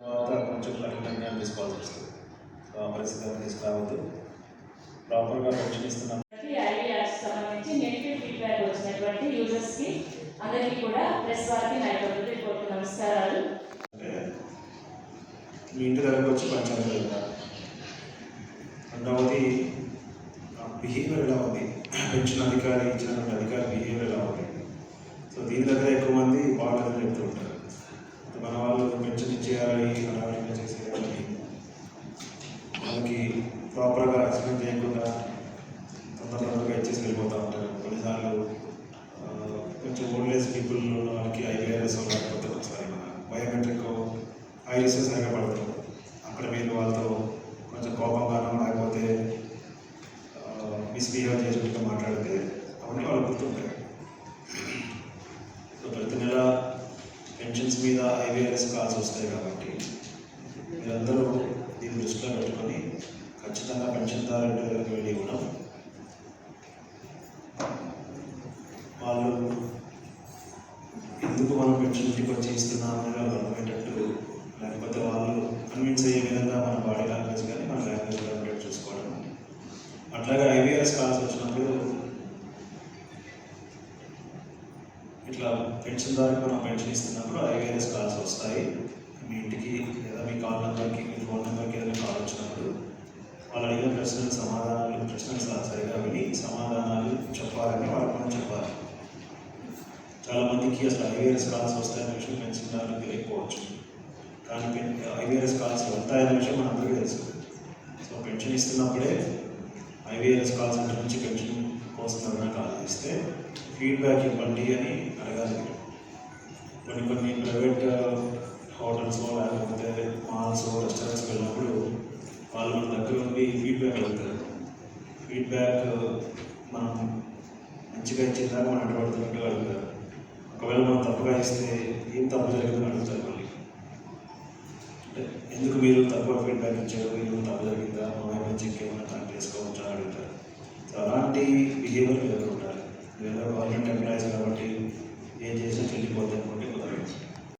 తర్వాత కొంచెం కఠినంగా తీసుకోవాల్సి వస్తుంది సో ఆ పరిస్థితి తీసుకురావద్దు ప్రాపర్గా పెన్షన్ ఇస్తున్నాం ఐడియాస్ సంబంధించి నెగిటివ్ ఫీడ్బ్యాక్ వచ్చినటువంటి యూజర్స్కి అందరికీ కూడా ప్రెస్ వారికి నా యొక్క హృదయపూర్వక నమస్కారాలు. అంటే మీ ఇంటి దగ్గరకు వచ్చి రెండవది బిహేవియర్ ఎలా ఉంది? పెన్షన్ అధికారి ఇచ్చినటువంటి అధికారి బిహేవియర్ ఎలా ఉంది? సో దీని దగ్గర ఎక్కువ మంది వాళ్ళ దగ్గర చెప్తూ ఉంటారు సో మన వాళ్ళు పెన్షన్ ఇచ్చేయాలి అనారోగ్యంగా చేసేయాలి వాళ్ళకి ప్రాపర్గా ఎక్స్ప్లెయిన్ చేయకుండా తొందర తొందరగా ఇచ్చేసి వెళ్ళిపోతూ ఉంటారు కొన్నిసార్లు ఆ, కొంచెం ఓల్డ్ ఏజ్ పీపుల్ ఉన్న వాళ్ళకి ఐవీఆర్ఎస్ లేకపోతే ఒకసారి మన బయోమెట్రిక్ ఐఎస్ఎస్ అయినా పడతారు అక్కడ మీరు వాళ్ళతో కొంచెం కోపంగానో లేకపోతే మిస్బిహేవ్ చేసినట్టుగా మాట్లాడితే అవన్నీ వాళ్ళు గుర్తుంటాయి. సో ప్రతి నెల పెన్షన్స్ మీద ఐవీఆర్ఎస్ కాల్స్ వస్తాయి కాబట్టి మీరందరూ దీన్ని దృష్టిలో పెట్టుకొని ఖచ్చితంగా పెన్షన్దారు దగ్గరికి వెళ్ళి ఇవ్వడం. వాళ్ళు ఎందుకు మనం పెన్షన్ ఇంటికి వచ్చి ఇస్తున్నామని అర్థమయ్యేటట్టు లేకపోతే వాళ్ళు కన్విన్స్ అయ్యే విధంగా మన బాడీ లాంగ్వేజ్ కానీ మన లాంగ్వేజ్ కానీ చూసుకోవడం. అట్లాగే ఐవీఆర్ఎస్ కాల్స్ వచ్చినప్పుడు ఇట్లా పెన్షన్ ద్వారా మనం పెన్షన్ ఇస్తున్నప్పుడు ఐవీఆర్ఎస్ కాల్స్ వస్తాయి. మీ ఇంటికి లేదా మీ కాల్ నెంబర్కి మీ ఫోన్ నెంబర్కి చాలా అసలు ఐవీఆర్ఎస్ కాల్స్ వస్తాయన్న విషయం పెన్షన్ దానికి తెలియకపోవచ్చు. కానీ ఐవీఆర్ఎస్ కాల్స్ వెళ్తాయనే విషయం మనందరికీ తెలుసు. సో పెన్షన్ ఇస్తున్నప్పుడే ఐవీఆర్ఎస్ కాల్ సెంటర్ నుంచి పెన్షన్ కోసం ఎవరైనా కాల్ చేస్తే ఫీడ్బ్యాక్ ఇవ్వండి అని అడగాలి. మీరు కొన్ని కొన్ని ప్రైవేట్ హోటల్స్లో లేకపోతే మాల్స్ రెస్టారెంట్స్కి వెళ్ళినప్పుడు వాళ్ళు మన దగ్గర ఉండి ఫీడ్బ్యాక్ అడుగుతారు. ఫీడ్బ్యాక్ మనం మంచిగా ఇచ్చిందాక మనం అడ్డుపడుతున్నట్టు తప్పుగా ఇస్తే ఏం తప్పు జరిగిందని అడుగుతారు మళ్ళీ. అంటే ఎందుకు మీరు తక్కువ ఫీడ్బ్యాక్ ఇచ్చారు? ఏం తప్పు జరిగిందా? మా వైపు నుంచి ఇంకేమైనా కరెక్ట్ చేసుకోవచ్చా అని అడుగుతారు. సో అలాంటి బిహేవియర్ ఎదురు దగ్గర ఉండాలి? మీరు